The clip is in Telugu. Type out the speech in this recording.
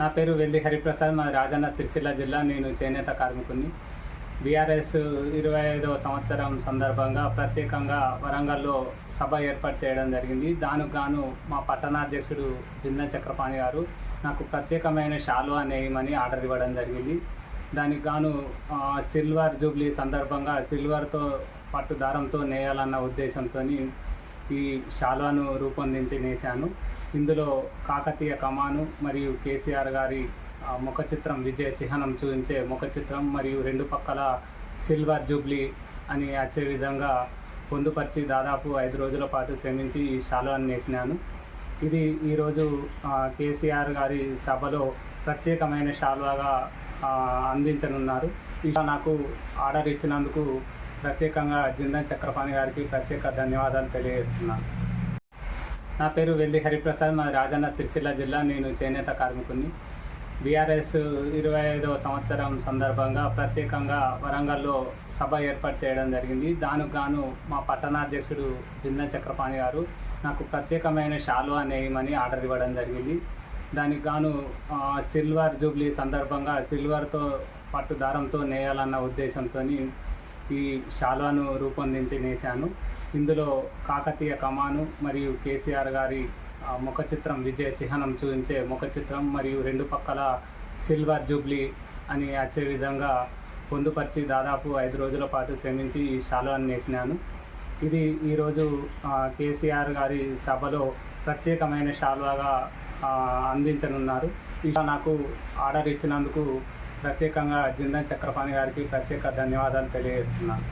నా పేరు వెల్లి హరిప్రసాద్ మా రాజన్న సిరిసిల్ల జిల్లా. నేను చేనేత కార్మికుని బీఆర్ఎస్ ఇరవై ఐదవ సంవత్సరం సందర్భంగా ప్రత్యేకంగా వరంగల్లో సభ ఏర్పాటు చేయడం జరిగింది. దానికి గాను మా పట్టణాధ్యక్షుడు జిందన్ చక్రపాణి గారు నాకు ప్రత్యేకమైన శాలువా నేయమని ఆర్డర్ ఇవ్వడం జరిగింది. దానికి గాను సిల్వర్ జూబ్లీ సందర్భంగా సిల్వర్తో పట్టు దారంతో నేయాలన్న ఉద్దేశంతో ఈ శాలువాను రూపొందించి నేశాను. ఇందులో కాకతీయ కమాను మరియు కేసీఆర్ గారి ముఖ చిత్రం విజయ చిహ్నం చూపించే ముఖ చిత్రం మరియు రెండు పక్కల సిల్వర్ జూబ్లీ అని వచ్చే విధంగా పొందుపరిచి దాదాపు ఐదు రోజుల పాటు శ్రమించి ఈ శాలువాన్ని నేసినాను. ఇది ఈరోజు కేసీఆర్ గారి సభలో ప్రత్యేకమైన శాలువాగా అందించనున్నారు. ఇలా నాకు ఆర్డర్ ఇచ్చినందుకు ప్రత్యేకంగా జిందన్ చక్రపాణి గారికి ప్రత్యేక ధన్యవాదాలు తెలియజేస్తున్నాను. నా పేరు వెల్లి హరిప్రసాద్ మా రాజన్న సిరిసిల్ల జిల్లా. నేను చేనేత కార్మికుని బీఆర్ఎస్ ఇరవై ఐదవ సంవత్సరం సందర్భంగా ప్రత్యేకంగా వరంగల్లో సభ ఏర్పాటు చేయడం జరిగింది. దానికి గాను మా పట్టణాధ్యక్షుడు జిందన్ చక్రపాణి గారు నాకు ప్రత్యేకమైన శాలువా నేయమని ఆర్డర్ ఇవ్వడం జరిగింది. దానికి గాను సిల్వర్ జూబ్లీ సందర్భంగా సిల్వర్తో పట్టు దారంతో నేయాలన్న ఉద్దేశంతో ఈ శాలువాను రూపొందించి నేశాను. ఇందులో కాకతీయ కమాను మరియు కేసీఆర్ గారి ముఖ చిత్రం విజయ చిహ్నం చూపించే ముఖ చిత్రం మరియు రెండు పక్కల సిల్వర్ జూబ్లీ అని వచ్చే విధంగా పొందుపరిచి దాదాపు ఐదు రోజుల పాటు శ్రమించి ఈ శాలువాన్ని నేసినాను. ఇది ఈరోజు కేసీఆర్ గారి సభలో ప్రత్యేకమైన శాలువాగా అందించనున్నారు. ఇలా నాకు ఆర్డర్ ఇచ్చినందుకు ప్రత్యేకంగా జిందన్ చక్రపాణి గారికి ప్రత్యేక ధన్యవాదాలు తెలియజేస్తున్నాను.